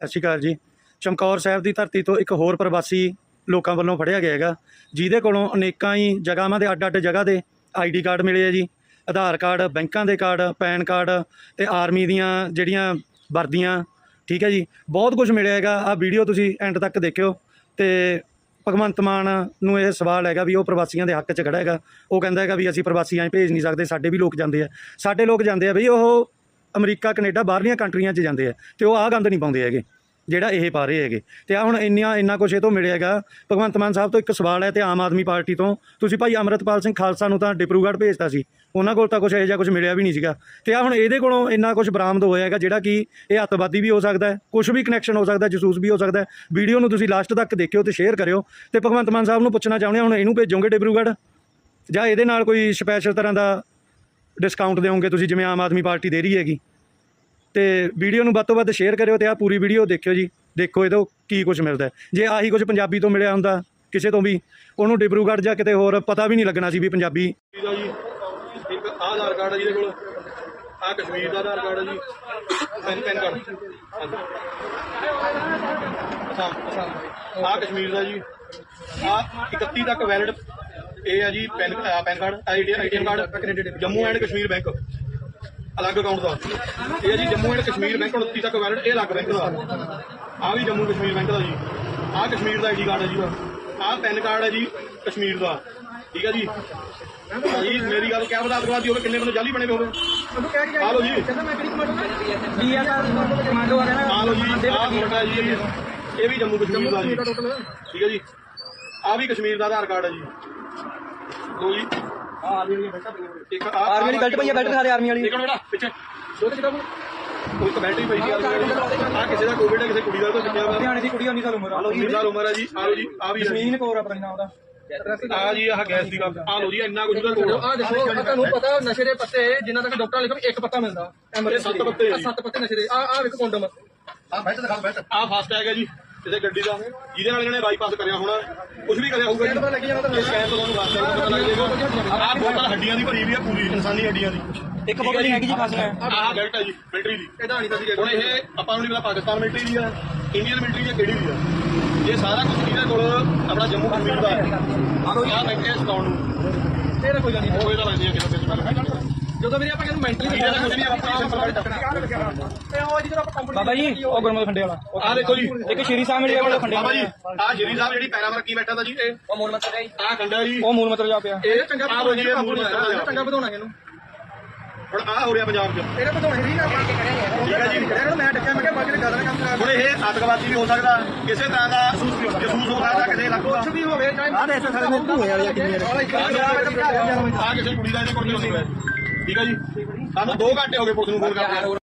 ਸਤਿ ਸ਼੍ਰੀ ਅਕਾਲ ਜੀ। ਚਮਕੌਰ ਸਾਹਿਬ ਦੀ ਧਰਤੀ ਤੋਂ ਇੱਕ ਹੋਰ ਪ੍ਰਵਾਸੀ ਲੋਕਾਂ ਵੱਲੋਂ ਫੜਿਆ ਗਿਆ ਹੈਗਾ। ਜਿਹਦੇ ਕੋਲੋਂ ਅਨੇਕਾਂ ਹੀ ਜਗ੍ਹਾਵਾਂ ਦੇ ਅੱਡ-ਅੱਡ ਜਗ੍ਹਾ ਦੇ ਆਈਡੀ ਕਾਰਡ ਮਿਲੇ ਆ ਜੀ। ਆਧਾਰ ਕਾਰਡ, ਬੈਂਕਾਂ ਦੇ ਕਾਰਡ, ਪੈਨ ਕਾਰਡ ਤੇ ਆਰਮੀ ਦੀਆਂ ਜਿਹੜੀਆਂ ਵਰਦੀਆਂ, ਠੀਕ ਹੈ ਜੀ। ਬਹੁਤ ਕੁਝ ਮਿਲਿਆ ਹੈਗਾ। ਆ ਵੀਡੀਓ ਤੁਸੀਂ ਐਂਡ ਤੱਕ ਦੇਖਿਓ ਤੇ ਭਗਵੰਤ ਮਾਨ ਨੂੰ ਇਹ ਸਵਾਲ ਹੈਗਾ ਵੀ ਉਹ ਪ੍ਰਵਾਸੀਆਂ ਦੇ ਹੱਕ 'ਚ ਖੜਾ ਹੈਗਾ। ਉਹ ਕਹਿੰਦਾ ਹੈਗਾ ਵੀ ਅਸੀਂ ਪ੍ਰਵਾਸੀ ਐਂ ਭੇਜ ਨਹੀਂ ਸਕਦੇ, ਸਾਡੇ ਵੀ ਲੋਕ ਜਾਂਦੇ ਆ। ਸਾਡੇ ਲੋਕ ਜਾਂਦੇ ਆ ਬਈ ਉਹ ਅਮਰੀਕਾ, ਕੈਨੇਡਾ ਬਾਹਰਲੀਆਂ ਕੰਟਰੀਆਂ 'ਚ ਜਾਂਦੇ ਆ ਤੇ ਉਹ ਆਹ ਗੰਦ ਨਹੀਂ ਪਾਉਂਦੇ ਹੈਗੇ, ਜਿਹੜਾ ਇਹ ਪਾ ਰਹੇ ਹੈਗੇ। ਤੇ ਆ ਹੁਣ ਇੰਨੀਆਂ, ਇੰਨਾ ਕੁਛ ਇਹ ਤੋਂ ਮਿਲਿਆ ਹੈਗਾ। ਭਗਵੰਤ ਮਾਨ ਸਾਹਿਬ ਤੋਂ ਇੱਕ ਸਵਾਲ ਹੈ ਤੇ ਆਮ ਆਦਮੀ ਪਾਰਟੀ ਤੋਂ, ਤੁਸੀਂ ਭਾਈ ਅਮਰਤਪਾਲ ਸਿੰਘ ਖਾਲਸਾ ਨੂੰ ਤਾਂ ਡਿਬਰੂਗੜ੍ਹ ਭੇਜਤਾ ਸੀ, ਉਹਨਾਂ ਕੋਲ ਤਾਂ ਕੁਛ ਇਹੋ ਜਿਹਾ ਕੁਛ ਮਿਲਿਆ ਵੀ ਨਹੀਂ ਸੀਗਾ। ਤੇ ਆ ਹੁਣ ਇਹਦੇ ਕੋਲੋਂ ਇੰਨਾ ਕੁਛ ਬਰਾਮਦ ਹੋਇਆ ਹੈਗਾ, ਜਿਹੜਾ ਕਿ ਇਹ ਅੱਤਵਾਦੀ ਵੀ ਹੋ ਸਕਦਾ ਹੈ, ਕੁਛ ਵੀ ਕਨੈਕਸ਼ਨ ਹੋ ਸਕਦਾ, ਜਸੂਸ ਵੀ ਹੋ ਸਕਦਾ ਵੀਡੀਓ ਨੂੰ ਤੁਸੀਂ ਲਾਸਟ ਤੱਕ ਦੇਖਿਓ ਤੇ ਸ਼ੇਅਰ ਕਰਿਓ। ਤੇ ਭਗਵੰਤ ਮਾਨ ਸਾਹਿਬ ਨੂੰ ਪੁੱਛਣਾ ਚਾਹੁੰਦੇ ਹਾਂ, ਹੁਣ ਇਹਨੂੰ ਭੇਜੋਗੇ ਡਿਬਰੂਗੜ੍ਹ ਜਾਂ ਇਹਦੇ ਨਾਲ ਕੋਈ ਸਪੈਸ਼ਲ ਤਰ੍ਹਾਂ ਦਾ ਡਿਸਕਾਊਂਟ ਦਿਓਗੇ ਤੁਸੀਂ, ਜਿਵੇਂ ਆਮ ਆਦਮੀ ਪਾਰਟੀ ਦੇ ਰਹੀ ਹੈਗੀ? ਤੇ ਵੀਡੀਓ ਨੂੰ ਵੱਧ ਤੋਂ ਵੱਧ ਸ਼ੇਅਰ ਕਰਿਓ ਤੇ ਆ ਪੂਰੀ ਵੀਡੀਓ ਦੇਖਿਓ ਜੀ। ਦੇਖੋ ਇਹਦੋਂ ਕੀ ਕੁਝ ਮਿਲਦਾ ਜੇ ਆਹੀ ਕੁਝ ਪੰਜਾਬੀ ਤੋਂ ਮਿਲਿਆ ਹੁੰਦਾ, ਕਿਸੇ ਤੋਂ ਵੀ, ਉਹਨੂੰ ਡਿਬਰੂਗੜ੍ਹ ਜਾਂ ਕਿਤੇ ਹੋਰ ਪਤਾ ਵੀ ਨਹੀਂ ਲੱਗਣਾ ਸੀ ਵੀ ਪੰਜਾਬੀ ਦਾ ਜੀ। ਇੱਕ ਆਧਾਰ ਕਾਰਡ ਹੈ ਜਿਹਦੇ ਕੋਲ। ਆਹ ਕਸ਼ਮੀਰ ਦਾ ਆਧਾਰ ਕਾਰਡ ਹੈ ਜੀ। PAN PAN card. Assam Kashmir ਦਾ ਜੀ। ਆਹ 31 ਤੱਕ ਵੈਲਿਡ ਇਹ ਹੈ ਜੀ, PAN PAN card ਆਈਡੀਐਮ card, Jammu and Kashmir bank. ਅਲੱਗ ਅਕਾਊਂਟ ਦਾ। ਇਹ ਹੈ ਜੀ ਜੰਮੂ ਐਂਡ ਕਸ਼ਮੀਰ ਬੈਂਕ 29 ਤੱਕ ਵੈਲਿਡ ਇਹ ਅਲੱਗ ਬੈਂਕ ਦਾ। ਆਹ ਵੀ ਜੰਮੂ ਕਸ਼ਮੀਰ ਬੈਂਕ ਦਾ ਜੀ। ਆਹ ਕਸ਼ਮੀਰ ਦਾ ਆਈਡੀ ਕਾਰਡ ਹੈ ਜੀ ਆਹ ਪੈਨ ਕਾਰਡ ਹੈ ਜੀ ਕਸ਼ਮੀਰ ਦਾ। ਠੀਕ ਹੈ ਜੀ? ਜੀ ਮੇਰੀ ਗੱਲ ਕਿਆ ਬਤਾ ਅਤਵਾਦੀ ਹੋਵੇ ਕਿੰਨੇ ਬੰਦੇ ਜਾਲੀ ਬਣੇ ਹੋਏ ਹੋਵੇ? ਆ ਲਓ ਜੀ। ਕਹਿੰਦਾ ਮੈਂ ਕਿਹੜੀ ਕਮਾਂਡੋ ਡੀਐਸਆਰ ਕਮਾਂਡੋ ਆ ਰਿਹਾ ਆ ਲਓ ਜੀ। ਆਹ ਮੁੰਡਾ ਜੀ, ਇਹ ਵੀ ਜੰਮੂ ਕਸ਼ਮੀਰ ਦਾ ਜੀ। ਠੀਕ ਹੈ ਜੀ? ਆ ਵੀ ਕਸ਼ਮੀਰ ਦਾ ਆਧਾਰ ਕਾਰਡ ਹੈ ਜੀ। ਲਓ ਜੀ। ਆਰਮੀ ਵਾਲੀ ਬੈਲਟ ਇੱਕ ਆ ਆਰਮੀ ਵਾਲੀ ਬੈਲਟ ਪਈ ਆ ਬੈਲਟ ਸਾਰੇ ਆਰਮੀ ਵਾਲੀ। ਇੱਕ ਮਿੰਟ ਪਿੱਛੇ। ਛੋਟੇ ਕਿਦਾਂ ਕੋਈ ਇੱਕ ਬੈਲਟ ਹੀ ਪਈ ਆ ਕਿਸੇ ਦਾ ਕੋਵਿਡ ਹੈ ਕਿਸੇ ਕੁੜੀ ਦਾ ਤਾਂ ਵਾ ਹਰਿਆਣੇ ਦੀ ਕੁੜੀ 19 ਸਾਲ ਉਮਰ ਆ। ਜੀ 19 ਸਾਲ ਉਮਰ ਹੈ ਜੀ ਆ ਲਓ ਜੀ ਆ ਵੀ ਹੈ ਜੀ। ਜ਼ਮੀਨ ਕੋਰ ਆਪਣਾ ਨਾਮ ਦਾ ਆ ਜੀ ਆਹ ਗੈਸ ਦੀ ਗੱਲ। ਆ ਲਓ ਜੀ ਇੰਨਾ ਕੁਝ ਉਹਦਾ ਕੋਲ ਆ ਦੇਖੋ ਤੁਹਾਨੂੰ ਪਤਾ ਨਸ਼ੇ ਦੇ ਪੱਤੇ ਜਿਨ੍ਹਾਂ ਤੱਕ ਡਾਕਟਰ ਲਿਖੋ ਇੱਕ ਪੱਤਾ ਮਿਲਦਾ। ਐਮਰਜੈਂਸੀ ਸੱਤ ਪੱਤੇ ਆ। ਸੱਤ ਪੱਤੇ ਨਸ਼ੇ ਦੇ ਆ ਆ ਵੇਖੋ ਕੰਡੋਮ ਆ। ਫਾਸਟ ਟੈਗ ਹੈ ਜੀ। ਇਹਦੇ ਗੱਡੀ ਦਾ ਜਿਹਦੇ ਨਾਲ ਇਹਨਾਂ ਨੇ ਬਾਈਪਾਸ ਕਰਿਆ ਹੋਣਾ ਕੁਝ ਵੀ ਕਰਿਆ ਹੋਊਗਾ ਜੀ। ਇਹ ਸਕੈਨ ਤੋਂ ਤੁਹਾਨੂੰ ਟੈਗ ਪਤਾ ਲੱਗ ਜਾਏਗਾ। ਆਹ ਬੋਤਲ ਹੱਡੀਆਂ ਦੀ ਭਰੀ ਵੀ ਆ ਪੂਰੀ ਇਨਸਾਨੀ ਹੱਡੀਆਂ ਦੀ। ਇੱਕ ਬੋਤਲ ਹੈਗੀ ਜੀ ਖਾਸੀਆਂ ਆਹ ਬੈਲਟ ਹੈ ਜੀ ਮਿਲਟਰੀ ਦੀ। ਇਹਦਾ ਨਹੀਂ ਪਤਾ ਹੁਣ ਇਹ ਆਪਾਂ ਨੂੰ ਨਹੀਂ ਪਤਾ ਪਾਕਿਸਤਾਨ ਮਿਲਟਰੀ ਦੀ ਆ ਇੰਡੀਅਨ ਮਿਲਟਰੀ ਦੀ ਕਿਹੜੀ ਦੀ ਆ? ਇਹ ਸਾਰਾ ਕੁਝ ਇਹਦੇ ਕੋਲ ਆਪਣਾ ਜੰਮੂ ਕਸ਼ਮੀਰ ਦਾ ਹੈ। ਆਹ ਬੈਠੇ ਸਕਾਉਣ ਨੂੰ। ਤੇਰਾ ਕੋਈ ਨਹੀਂ। ਉਹ ਇਹਦਾ ਲੱਗਦੀ ਆ ਕਿਸੇ ਕਿਸੇ ਜਦੋਂ ਵੀਰੇ ਆਪਾਂ ਇਹਨੂੰ ਮੈਂਟਲੀ ਇਹਦਾ ਕੁਝ ਨਹੀਂ ਆਪਾਂ ਤੇ ਉਹ ਜਦੋਂ ਆਪਾਂ ਕੰਪਨੀ ਬਾਬਾ ਜੀ ਉਹ ਗੁਰਮਤ ਖੰਡੇ ਵਾਲਾ। ਆਹ ਦੇਖੋ ਜੀ। ਇੱਕ ਸ਼੍ਰੀ ਸਾਹਿਬ ਮੇਰੇ ਕੋਲ ਖੰਡੇ ਬਾਬਾ ਜੀ ਆਹ ਸ਼੍ਰੀ ਸਾਹਿਬ ਜਿਹੜੀ ਪੈਰਾਂ ਮਰਕੀ ਬੈਠਾ ਦਾ ਜੀ ਇਹ। ਉਹ ਮੋਲ ਮਤ ਗਈ ਆਹ ਖੰਡਾ ਜੀ। ਉਹ ਮੂਲ ਮਤਲਬ ਜਾ ਪਿਆ। ਇਹ ਚੰਗਾ ਚੰਗਾ ਵਧਾਉਣਾ ਇਹਨੂੰ। ਹੁਣ ਆਹ ਹੋ ਰਿਹਾ ਪੰਜਾਬ 'ਚ। ਇਹਨੇ ਵਧਾਉਣਾ ਨਹੀਂ ਆਪਾਂ ਠੀਕ ਹੈ ਜੀ। ਇਹਨੂੰ ਮੈਂ ਡੱਕਿਆ ਮੈਂ ਕਿਹਾ ਬਾਕੀ ਗੱਲ ਨਾ ਕੰਮ ਕਰਾ ਹੁਣ ਇਹ ਆਤੰਕਵਾਦੀ ਵੀ ਹੋ ਸਕਦਾ ਕਿਸੇ ਤਰ੍ਹਾਂ ਦਾ ਜਸੂਸ ਹੋ ਸਕਦਾ ਕਿਸੇ ਇਲਾਕੇ ਦਾ। ਕੁਝ ਵੀ ਹੋਵੇ ਚਾਹੇ ਆ ਦੇਖ ਸਕਦੇ ਨੇ ਧੂਏ ਵਾਲੀਆਂ ਕਿੰਨੀਆਂ ਆ ਕਿਸੇ ਕੁੜੀ ਦਾ ਇਹਦੇ ਕੋਲ ਨਹੀਂ ਹੁੰਦਾ ਠੀਕ ਹੈ ਜੀ? ਸਾਨੂੰ 2 ਘੰਟੇ ਹੋ ਗਏ ਪੁਲਿਸ ਨੂੰ ਫੋਨ ਕਰਦੇ